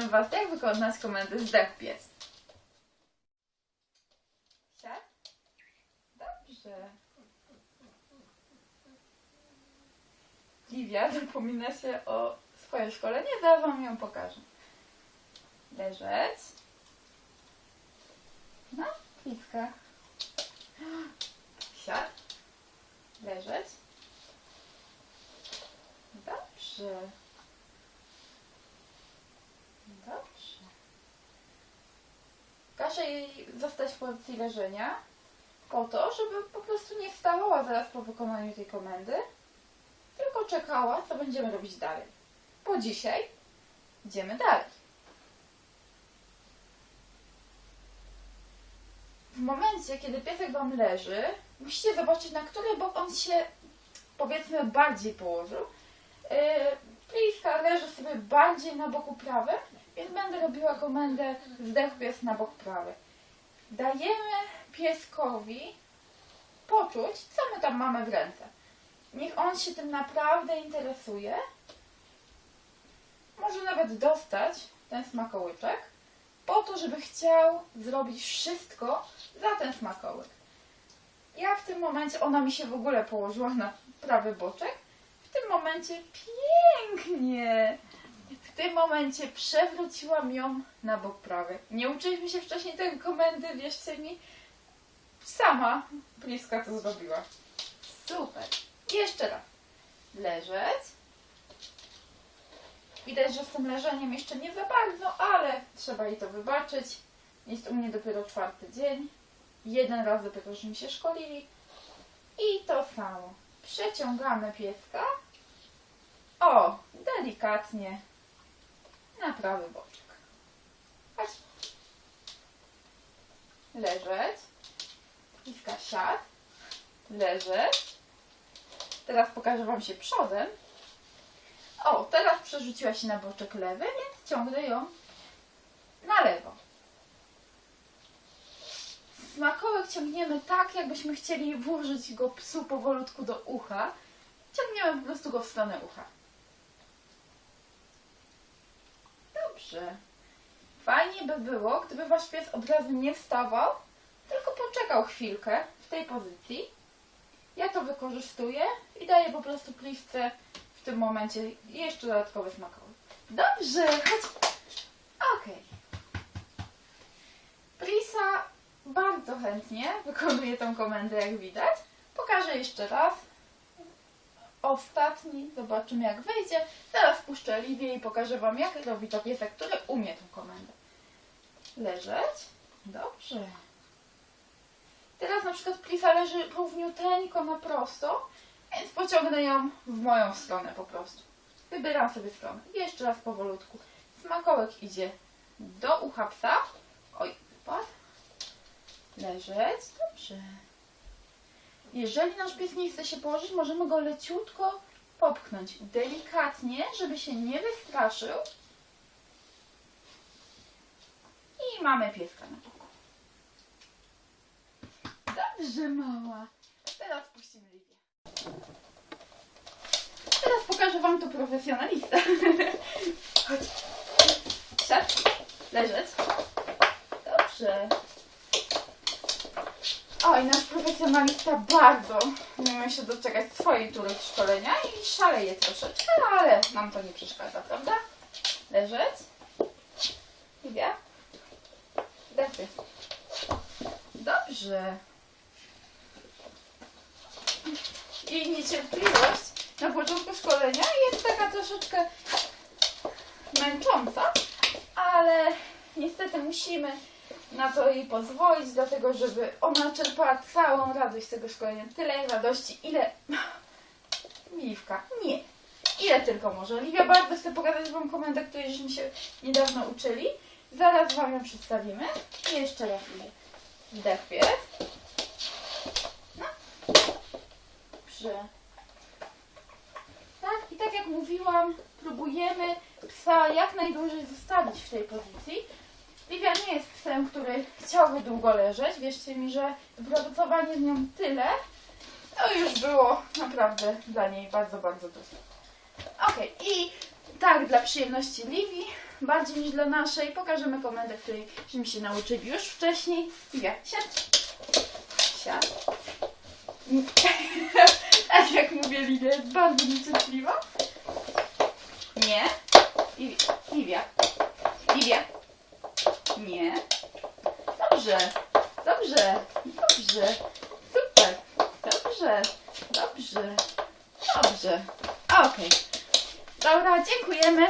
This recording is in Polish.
nauczymy Was, jak wykonać komendę zdech pies. Siad? Dobrze. Liwia zapomina się o swojej szkole. Nie, zaraz Wam ją pokażę. Leżeć. Na klickach. Siad. Leżeć. Dobrze. Każe jej zostać w pozycji leżenia po to, żeby po prostu nie wstawała zaraz po wykonaniu tej komendy, tylko czekała, co będziemy robić dalej. Bo dzisiaj idziemy dalej. W momencie, kiedy piesek Wam leży, musicie zobaczyć, na który bok on się, powiedzmy, bardziej położył. Yy, leży sobie bardziej na boku prawym, więc będę robiła komendę zdech pies na bok prawy. Dajemy pieskowi poczuć, co my tam mamy w ręce. Niech on się tym naprawdę interesuje. Może nawet dostać ten smakołyczek, po to, żeby chciał zrobić wszystko za ten smakołyk. Ja w tym momencie, ona mi się w ogóle położyła na prawy boczek, w tym momencie pięknie. Tym momencie przewróciłam ją na bok prawy. Nie uczyliśmy się wcześniej tej komendy, wierzcie mi. Sama bliska to zrobiła. Super. Jeszcze raz. Leżeć. Widać, że z tym leżeniem jeszcze nie za bardzo, ale trzeba jej to wybaczyć. Jest u mnie dopiero czwarty dzień. Jeden raz dopiero, żeśmy się szkolili. I to samo. Przeciągamy pieska. O, delikatnie na prawy boczek. Chodź. Leżeć. Piska siad. Leżeć. Teraz pokażę Wam się przodem. O, teraz przerzuciła się na boczek lewy, więc ciągnę ją na lewo. Smakołek ciągniemy tak, jakbyśmy chcieli włożyć go psu powolutku do ucha. Ciągniemy po prostu go w stronę ucha. Dobrze. Fajnie by było, gdyby wasz pies od razu nie wstawał, tylko poczekał chwilkę w tej pozycji. Ja to wykorzystuję i daję po prostu pliwce w tym momencie jeszcze dodatkowy smakowy. Dobrze, chodź. Okej. Plisa bardzo chętnie wykonuje tą komendę, jak widać. Pokażę jeszcze raz. Ostatni, zobaczymy jak wyjdzie. Zaraz puszczę Liwię i pokażę Wam, jak robi to piesek, który umie tą komendę. Leżeć. Dobrze. Teraz na przykład Plisa leży równiuteńko na prosto, więc pociągnę ją w moją stronę po prostu. Wybieram sobie stronę. Jeszcze raz powolutku. Smakołek idzie do ucha psa. Oj, wpadł. Leżeć. Dobrze. Jeżeli nasz pies nie chce się położyć, możemy go leciutko popchnąć. Delikatnie, żeby się nie wystraszył. I mamy pieska na boku. Dobrze, mała. Teraz puścimy Liwię. Teraz pokażę Wam tu profesjonalista. Chodź. Siad. Leżeć. Dobrze. Oj, nasz profesjonalista bardzo nie się doczekać swojej tury szkolenia i szaleje troszeczkę, ale nam to nie przeszkadza, prawda? Leżeć. Liwia. Dachy. Dobrze. Jej niecierpliwość na początku szkolenia jest taka troszeczkę męcząca, ale niestety musimy na to jej pozwolić, dlatego żeby ona czerpała całą radość z tego szkolenia. Tyle radości, ile... Liwka, nie. Ile tylko może. Liwia bardzo chce pokazać Wam komendę, której żeśmy się niedawno uczyli. Zaraz Wam ją przedstawimy. I jeszcze raz. Wdech pies. No. Dobrze. Tak, i tak jak mówiłam, próbujemy psa jak najdłużej zostawić w tej pozycji. Livia nie jest psem, który chciałby długo leżeć. Wierzcie mi, że wypracowanie z nią tyle, to już było naprawdę dla niej bardzo, bardzo dużo. Okej, i tak dla przyjemności Livi bardziej niż dla naszej. Pokażemy komendę, której żeśmy się nauczyli już wcześniej. Livia, siadź. Siadź. tak jak mówię, Livia jest bardzo niecierpliwa. Nie. Livia. Livia. Nie. Dobrze. Dobrze. Dobrze. Super. Dobrze. Dobrze. Dobrze. Okej. Dobra, dziękujemy.